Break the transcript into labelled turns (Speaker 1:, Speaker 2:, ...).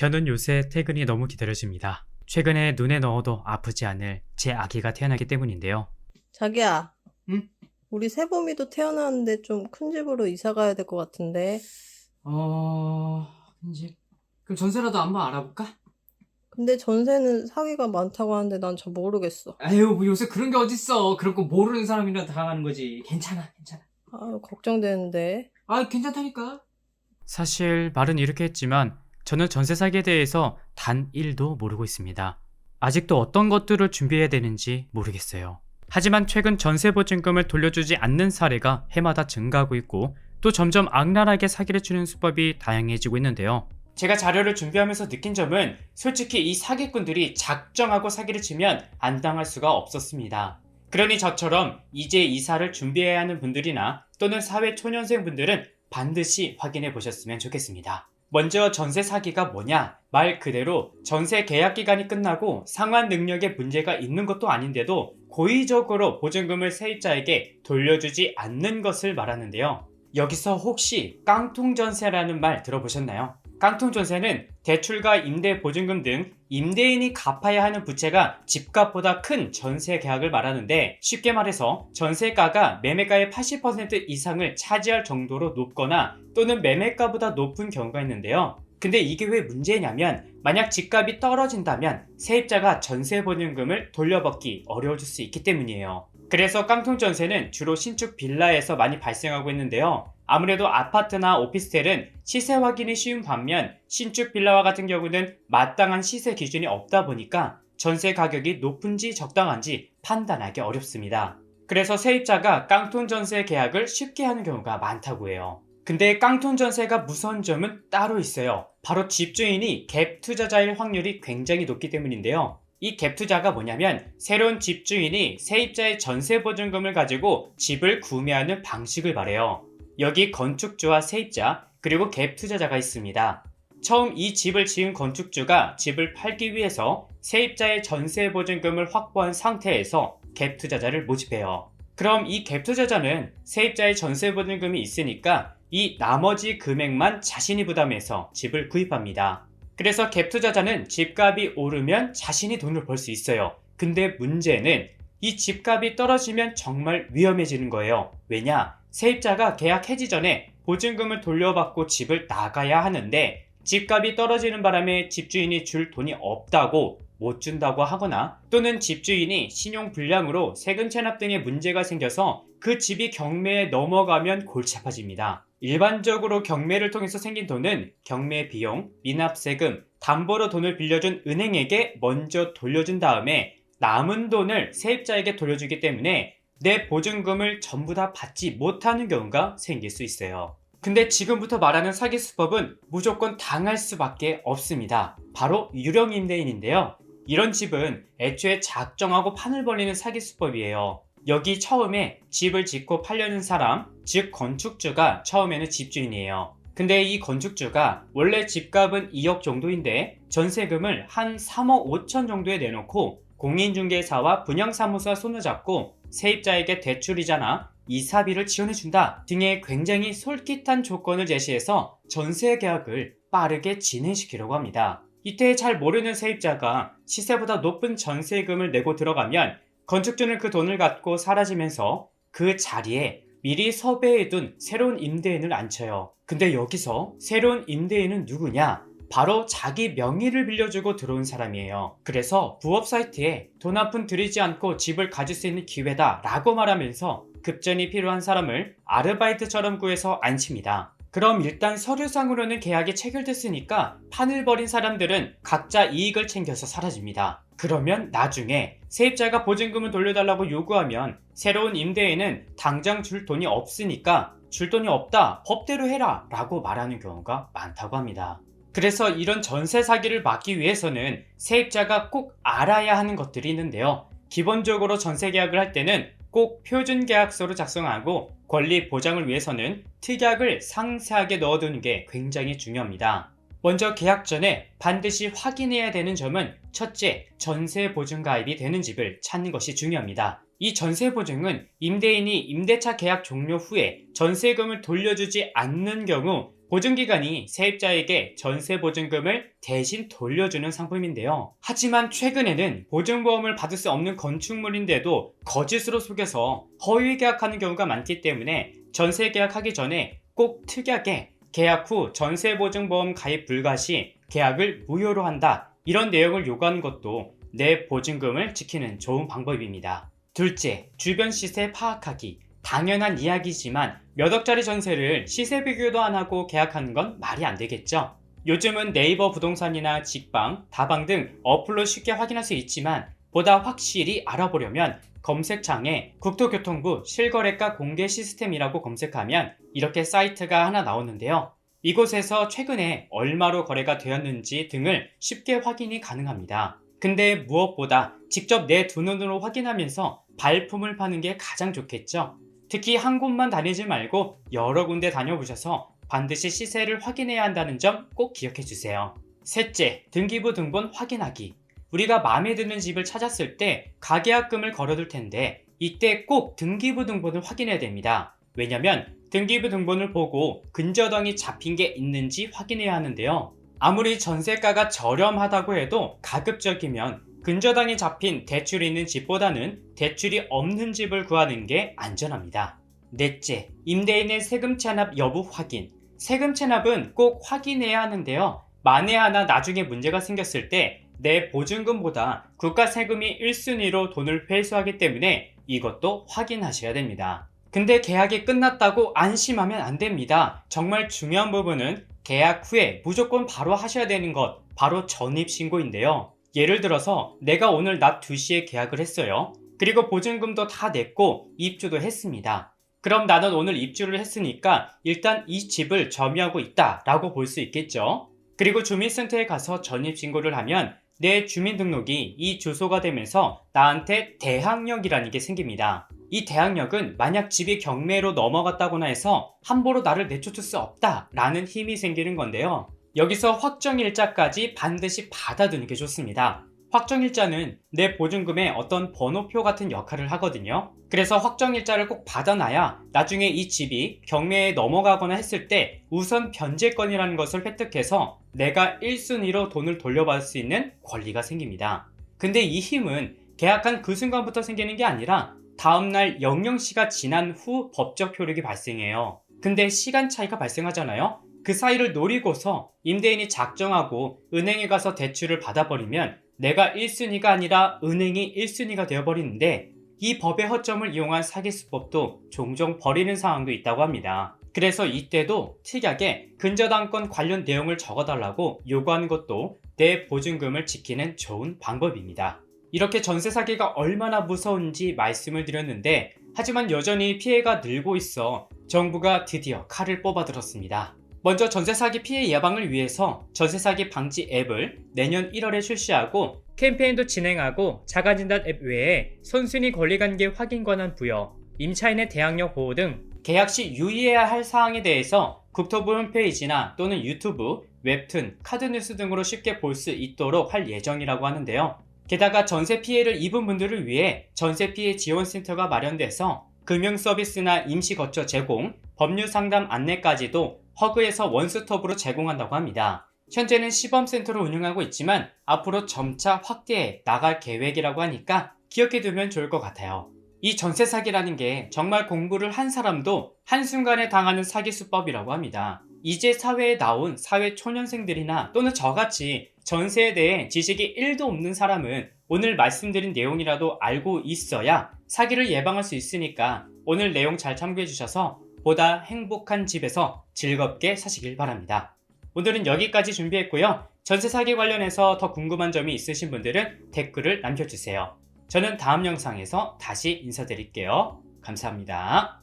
Speaker 1: 저는 요새 퇴근이 너무 기다려집니다. 최근에 눈에 넣어도 아프지 않을 제 아기가 태어나기 때문인데요.
Speaker 2: 자기야.
Speaker 3: 응?
Speaker 2: 우리 세범이도 태어났는데 좀 큰 집으로 이사 가야 될 것 같은데.
Speaker 3: 어, 이제, 그럼 전세라도 한번 알아볼까?
Speaker 2: 근데 전세는 사기가 많다고 하는데 난 잘 모르겠어.
Speaker 3: 아유, 뭐 요새 그런 게 어딨어. 그런 거 모르는 사람이랑 당하는 거지. 괜찮아, 괜찮아.
Speaker 2: 아, 걱정되는데.
Speaker 3: 아, 괜찮다니까.
Speaker 1: 사실 말은 이렇게 했지만 저는 전세 사기에 대해서 단 1도 모르고 있습니다. 아직도 어떤 것들을 준비해야 되는지 모르겠어요. 하지만 최근 전세 보증금을 돌려주지 않는 사례가 해마다 증가하고 있고 또 점점 악랄하게 사기를 치는 수법이 다양해지고 있는데요. 제가 자료를 준비하면서 느낀 점은 솔직히 이 사기꾼들이 작정하고 사기를 치면 안 당할 수가 없었습니다. 그러니 저처럼 이제 이사를 준비해야 하는 분들이나 또는 사회 초년생 분들은 반드시 확인해 보셨으면 좋겠습니다. 먼저 전세 사기가 뭐냐? 말 그대로 전세 계약 기간이 끝나고 상환 능력에 문제가 있는 것도 아닌데도 고의적으로 보증금을 세입자에게 돌려주지 않는 것을 말하는데요. 여기서 혹시 깡통 전세라는 말 들어보셨나요? 깡통전세는 대출과 임대 보증금 등 임대인이 갚아야 하는 부채가 집값보다 큰 전세 계약을 말하는데 쉽게 말해서 전세가가 매매가의 80% 이상을 차지할 정도로 높거나 또는 매매가보다 높은 경우가 있는데요. 근데 이게 왜 문제냐면 만약 집값이 떨어진다면 세입자가 전세 보증금을 돌려받기 어려워질 수 있기 때문이에요. 그래서 깡통전세는 주로 신축 빌라에서 많이 발생하고 있는데요. 아무래도 아파트나 오피스텔은 시세 확인이 쉬운 반면 신축 빌라와 같은 경우는 마땅한 시세 기준이 없다 보니까 전세 가격이 높은지 적당한지 판단하기 어렵습니다. 그래서 세입자가 깡통 전세 계약을 쉽게 하는 경우가 많다고 해요. 근데 깡통 전세가 무서운 점은 따로 있어요. 바로 집주인이 갭 투자자일 확률이 굉장히 높기 때문인데요. 이 갭 투자가 뭐냐면 새로운 집주인이 세입자의 전세 보증금을 가지고 집을 구매하는 방식을 말해요. 여기 건축주와 세입자 그리고 갭 투자자가 있습니다. 처음 이 집을 지은 건축주가 집을 팔기 위해서 세입자의 전세 보증금을 확보한 상태에서 갭 투자자를 모집해요. 그럼 이 갭 투자자는 세입자의 전세 보증금이 있으니까 이 나머지 금액만 자신이 부담해서 집을 구입합니다. 그래서 갭 투자자는 집값이 오르면 자신이 돈을 벌 수 있어요. 근데 문제는 이 집값이 떨어지면 정말 위험해지는 거예요. 왜냐? 세입자가 계약 해지 전에 보증금을 돌려받고 집을 나가야 하는데 집값이 떨어지는 바람에 집주인이 줄 돈이 없다고 못 준다고 하거나 또는 집주인이 신용 불량으로 세금 체납 등의 문제가 생겨서 그 집이 경매에 넘어가면 골치 아파집니다. 일반적으로 경매를 통해서 생긴 돈은 경매 비용, 미납세금, 담보로 돈을 빌려준 은행에게 먼저 돌려준 다음에 남은 돈을 세입자에게 돌려주기 때문에 내 보증금을 전부 다 받지 못하는 경우가 생길 수 있어요. 근데 지금부터 말하는 사기 수법은 무조건 당할 수밖에 없습니다. 바로 유령 임대인인데요. 이런 집은 애초에 작정하고 판을 벌리는 사기 수법이에요. 여기 처음에 집을 짓고 팔려는 사람, 즉 건축주가 처음에는 집주인이에요. 근데 이 건축주가 원래 집값은 2억 정도인데 전세금을 한 3억 5천 정도에 내놓고 공인중개사와 분양사무소와 손을 잡고 세입자에게 대출이자나 이사비를 지원해준다 등의 굉장히 솔깃한 조건을 제시해서 전세 계약을 빠르게 진행시키려고 합니다. 이때 잘 모르는 세입자가 시세보다 높은 전세금을 내고 들어가면 건축주는 그 돈을 갖고 사라지면서 그 자리에 미리 섭외해둔 새로운 임대인을 앉혀요. 근데 여기서 새로운 임대인은 누구냐? 바로 자기 명의를 빌려주고 들어온 사람이에요. 그래서 부업 사이트에 돈 한 푼 들이지 않고 집을 가질 수 있는 기회다 라고 말하면서 급전이 필요한 사람을 아르바이트처럼 구해서 앉힙니다. 그럼 일단 서류상으로는 계약이 체결됐으니까 판을 벌인 사람들은 각자 이익을 챙겨서 사라집니다. 그러면 나중에 세입자가 보증금을 돌려달라고 요구하면 새로운 임대인은 당장 줄 돈이 없으니까 줄 돈이 없다 법대로 해라 라고 말하는 경우가 많다고 합니다. 그래서 이런 전세 사기를 막기 위해서는 세입자가 꼭 알아야 하는 것들이 있는데요. 기본적으로 전세 계약을 할 때는 꼭 표준 계약서를 작성하고 권리 보장을 위해서는 특약을 상세하게 넣어두는 게 굉장히 중요합니다. 먼저 계약 전에 반드시 확인해야 되는 점은 첫째, 전세 보증 가입이 되는 집을 찾는 것이 중요합니다. 이 전세 보증은 임대인이 임대차 계약 종료 후에 전세금을 돌려주지 않는 경우 보증기간이 세입자에게 전세 보증금을 대신 돌려주는 상품인데요. 하지만 최근에는 보증보험을 받을 수 없는 건축물인데도 거짓으로 속여서 허위 계약하는 경우가 많기 때문에 전세 계약하기 전에 꼭 특이하게 계약 후 전세 보증보험 가입 불가 시 계약을 무효로 한다. 이런 내용을 요구하는 것도 내 보증금을 지키는 좋은 방법입니다. 둘째, 주변 시세 파악하기. 당연한 이야기지만 몇 억짜리 전세를 시세 비교도 안 하고 계약하는 건 말이 안 되겠죠. 요즘은 네이버 부동산이나 직방, 다방 등 어플로 쉽게 확인할 수 있지만 보다 확실히 알아보려면 검색창에 국토교통부 실거래가 공개 시스템이라고 검색하면 이렇게 사이트가 하나 나오는데요. 이곳에서 최근에 얼마로 거래가 되었는지 등을 쉽게 확인이 가능합니다. 근데 무엇보다 직접 내 두 눈으로 확인하면서 발품을 파는 게 가장 좋겠죠. 특히 한 곳만 다니지 말고 여러 군데 다녀보셔서 반드시 시세를 확인해야 한다는 점 꼭 기억해 주세요. 셋째, 등기부 등본 확인하기. 우리가 마음에 드는 집을 찾았을 때 가계약금을 걸어둘 텐데 이때 꼭 등기부 등본을 확인해야 됩니다. 왜냐면 등기부 등본을 보고 근저당이 잡힌 게 있는지 확인해야 하는데요. 아무리 전세가가 저렴하다고 해도 가급적이면 근저당이 잡힌 대출이 있는 집보다는 대출이 없는 집을 구하는 게 안전합니다. 넷째, 임대인의 세금 체납 여부 확인. 세금 체납은 꼭 확인해야 하는데요. 만에 하나 나중에 문제가 생겼을 때 내 보증금보다 국가 세금이 1순위로 돈을 회수하기 때문에 이것도 확인하셔야 됩니다. 근데 계약이 끝났다고 안심하면 안 됩니다. 정말 중요한 부분은 계약 후에 무조건 바로 하셔야 되는 것, 바로 전입신고인데요. 예를 들어서 내가 오늘 낮 2시에 계약을 했어요. 그리고 보증금도 다 냈고 입주도 했습니다. 그럼 나는 오늘 입주를 했으니까 일단 이 집을 점유하고 있다 라고 볼 수 있겠죠. 그리고 주민센터에 가서 전입신고를 하면 내 주민등록이 이 주소가 되면서 나한테 대항력이라는 게 생깁니다. 이 대항력은 만약 집이 경매로 넘어갔다거나 해서 함부로 나를 내쫓을 수 없다 라는 힘이 생기는 건데요. 여기서 확정일자까지 반드시 받아두는 게 좋습니다. 확정일자는 내 보증금에 어떤 번호표 같은 역할을 하거든요. 그래서 확정일자를 꼭 받아놔야 나중에 이 집이 경매에 넘어가거나 했을 때 우선 변제권이라는 것을 획득해서 내가 1순위로 돈을 돌려받을 수 있는 권리가 생깁니다. 근데 이 힘은 계약한 그 순간부터 생기는 게 아니라 다음날 00시가 지난 후 법적 효력이 발생해요. 근데 시간 차이가 발생하잖아요? 그 사이를 노리고서 임대인이 작정하고 은행에 가서 대출을 받아버리면 내가 1순위가 아니라 은행이 1순위가 되어버리는데 이 법의 허점을 이용한 사기 수법도 종종 벌이는 상황도 있다고 합니다. 그래서 이때도 특이하게 근저당권 관련 내용을 적어달라고 요구하는 것도 내 보증금을 지키는 좋은 방법입니다. 이렇게 전세 사기가 얼마나 무서운지 말씀을 드렸는데 하지만 여전히 피해가 늘고 있어 정부가 드디어 칼을 뽑아들었습니다. 먼저 전세 사기 피해 예방을 위해서 전세 사기 방지 앱을 내년 1월에 출시하고 캠페인도 진행하고 자가진단 앱 외에 선순위 권리관계 확인 권한 부여, 임차인의 대항력 보호 등 계약 시 유의해야 할 사항에 대해서 국토부 홈페이지나 또는 유튜브, 웹툰, 카드뉴스 등으로 쉽게 볼 수 있도록 할 예정이라고 하는데요. 게다가 전세 피해를 입은 분들을 위해 전세 피해 지원센터가 마련돼서 금융 서비스나 임시 거처 제공, 법률 상담 안내까지도 허그에서 원스톱으로 제공한다고 합니다. 현재는 시범센터로 운영하고 있지만 앞으로 점차 확대해 나갈 계획이라고 하니까 기억해 두면 좋을 것 같아요. 이 전세 사기라는 게 정말 공부를 한 사람도 한순간에 당하는 사기 수법이라고 합니다. 이제 사회에 나온 사회 초년생들이나 또는 저같이 전세에 대해 지식이 1도 없는 사람은 오늘 말씀드린 내용이라도 알고 있어야 사기를 예방할 수 있으니까 오늘 내용 잘 참고해 주셔서 보다 행복한 집에서 즐겁게 사시길 바랍니다. 오늘은 여기까지 준비했고요. 전세 사기 관련해서 더 궁금한 점이 있으신 분들은 댓글을 남겨주세요. 저는 다음 영상에서 다시 인사드릴게요. 감사합니다.